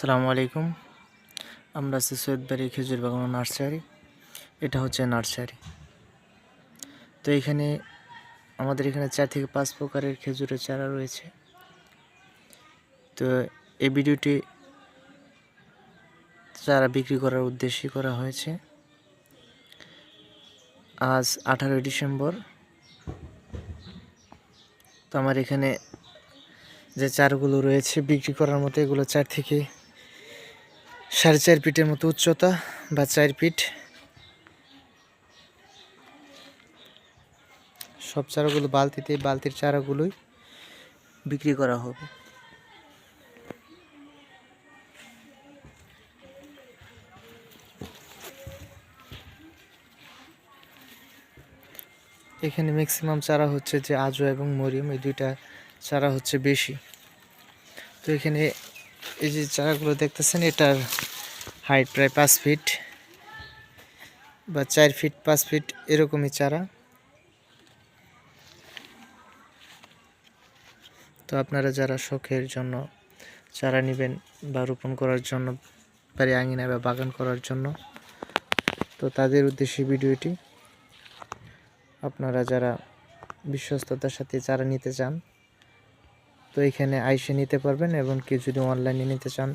আসসালামু আলাইকুম। আমরা আছি সৈয়দবাড়ি খেজুর বাগান নার্সারি। এটা হচ্ছে নার্সারি। তো এখানে আমাদের এখানে চার থেকে পাঁচ প্রকারের খেজুরের চারা রয়েছে। তো এই ভিডিওটি চারা বিক্রি করার উদ্দেশ্যে করা হয়েছে। আজ আঠারোই ডিসেম্বর। তো আমার এখানে যে চারগুলো রয়েছে বিক্রি করার মতো এগুলো চার থেকে সাড়ে চার ফিটের মতো উচ্চতা বা চার ফিট। সব চারাগুলো বালতিতে, বালতির চারাগুলোই বিক্রি করা হবে। এখানে ম্যাক্সিমাম চারা হচ্ছে যে আজও এবং মরিয়ম, এই দুইটা চারা হচ্ছে বেশি। তো এখানে এই যে চারাগুলো দেখতেছেন, এটার হাইট প্রায় পাঁচ ফিট বা চার ফিট, পাঁচ ফিট এরকমই চারা। তো আপনারা যারা শখের জন্য চারা নেবেন বা রোপণ করার জন্য বাড়ি আঙিনায় বা বাগান করার জন্য, তো তাদের উদ্দেশ্যে ভিডিওটি। আপনারা যারা বিশ্বস্ততার সাথে চারা নিতে চান, তো এখানে আইসে নিতে পারবেন এবং কেউ যদি অনলাইনে নিতে চান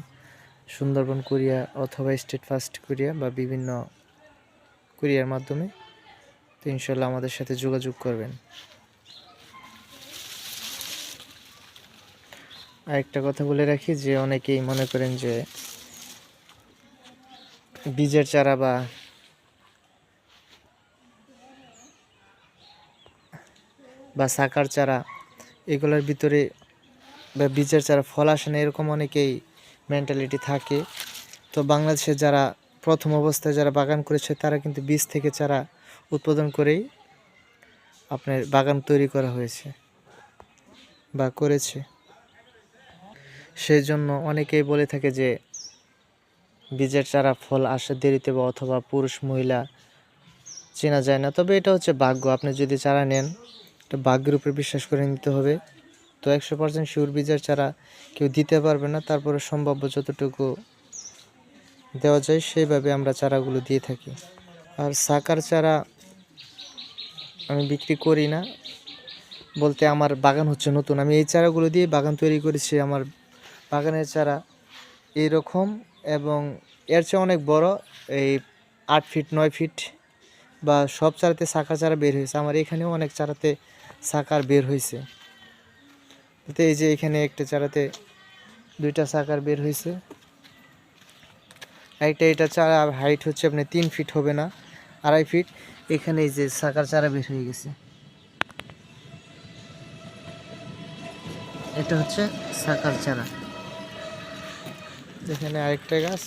সুন্দরবন, কুরিয়া অথবা স্টেট ফার্স্ট কুরিয়া বা বিভিন্ন কুরিয়ার মাধ্যমে, তো ইনশাল্লাহ আমাদের সাথে যোগাযোগ করবেন। আরেকটা কথা বলে রাখি যে, অনেকেই মনে করেন যে, বীজের চারা বা বা সাকার চারা, এগুলোর ভিতরে বা বীজের চারা ফল আসে না, এরকম অনেকেই মেন্টালিটি থাকে। তো বাংলাদেশে যারা প্রথম অবস্থায় যারা বাগান করেছে, তারা কিন্তু বীজ থেকে চারা উৎপাদন করেই আপনার বাগান তৈরি করা হয়েছে বা করেছে। সেই জন্য অনেকেই বলে থাকে যে, বীজের চারা ফল আসে দেরিতে বা অথবা পুরুষ মহিলা চেনা যায় না। তবে এটা হচ্ছে ভাগ্য। আপনি যদি চারা নেন, এটা ভাগ্যের উপরে বিশ্বাস করে নিতে হবে। তো একশো পার্সেন্ট শিউর বীজের চারা কেউ দিতে পারবে না। তারপরে সম্ভাব্য যতটুকু দেওয়া যায় সেইভাবে আমরা চারাগুলো দিয়ে থাকি। আর সাকার চারা আমি বিক্রি করি না। বলতে আমার বাগান হচ্ছে নতুন। আমি এই চারাগুলো দিয়ে বাগান তৈরি করেছি। আমার বাগানের চারা এইরকম এবং এর চেয়ে অনেক বড় এই আট ফিট, নয় ফিট বা সব চারাতে সাকার চারা বের হয়েছে। আমার এখানেও অনেক চারাতে সাকার বের হয়েছে। তো এই যে এখানে একটা চারাতে দুইটা শাখার বের হয়েছে একটা এটা চারা হাইট হচ্ছে আপনার তিন ফিট হবে না, আড়াই ফিট এখানে এই যে শাখার চারা বের হয়ে গেছে। এটা হচ্ছে শাখার চারা। এখানে আরেকটা গাছ।